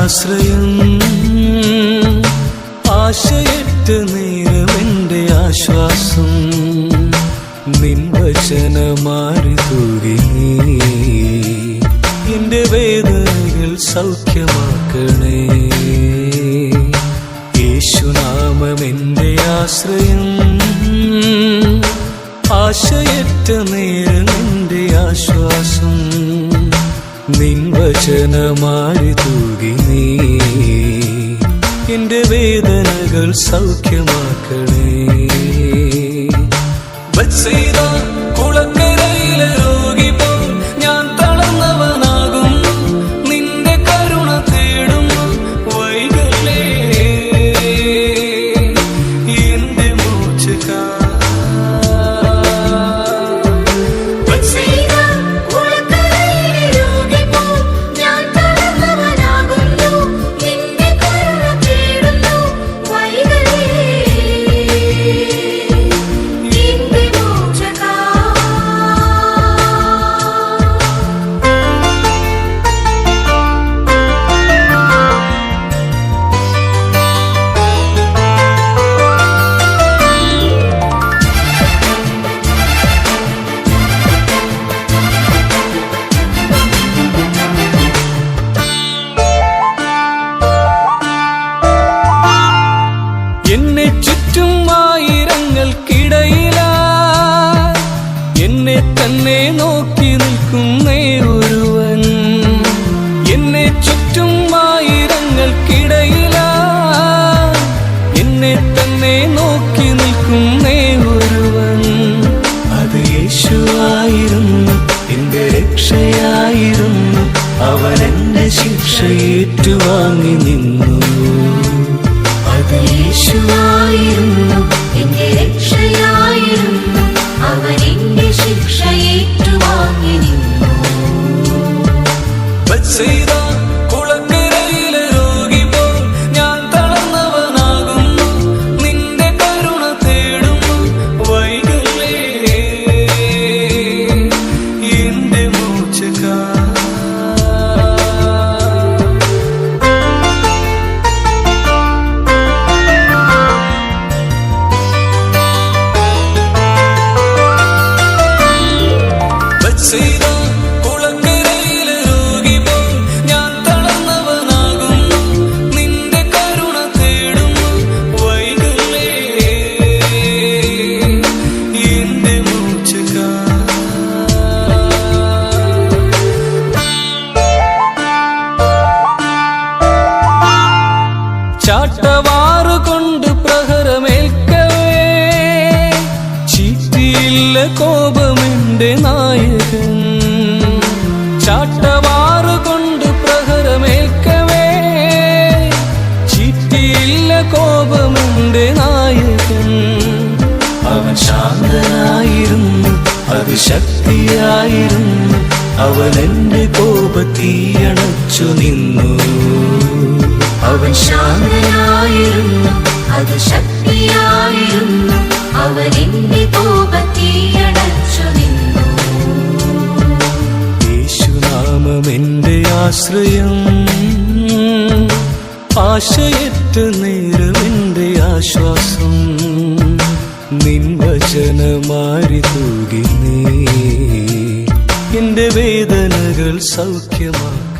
ആശ്രയം ആശയിട്ട് നേരമെന്റെ ആശ്വാസം നിൻ വചനമാറി തൂകി എന്റെ വേദനകൾ സൗഖ്യമാക്കണേ. യേശുനാമമെന്റെ ആശ്രയം ആശയറ്റ നേരമെന്റെ ആശ്വാസം നിൻ വചനമാരി തൂകി നീ എന്റെ വേദനകൾ സൗഖ്യമാക്കണേ. കുളക്കരയിലോ തന്നെ നോക്കി നിൽക്കുന്നേ എന്റെ കോപമെന്റെ നായകൻ. ചാട്ടവാറ് കൊണ്ട് പ്രഹരമേൽക്കവേ. ചീറ്റിയില്ല കോപമെന്റെ നായകൻ. അവൻ ശാന്തനായിരുന്നു അത് ശക്തിയായിരുന്നു അവൻ എന്റെ കോപത്തീയണച്ചു നിന്നു. അവൻ ശാന്തനായിരുന്നു അത് ശക്തിയായിരുന്നു അവൻ ആശ്രയം. ആശയറ്റ നേരമിന്റെ ആശ്വാസം. നിൻ വചനമാരി തൂകി നീ. എന്റെ വേദനകൾ സൗഖ്യമാക്കണം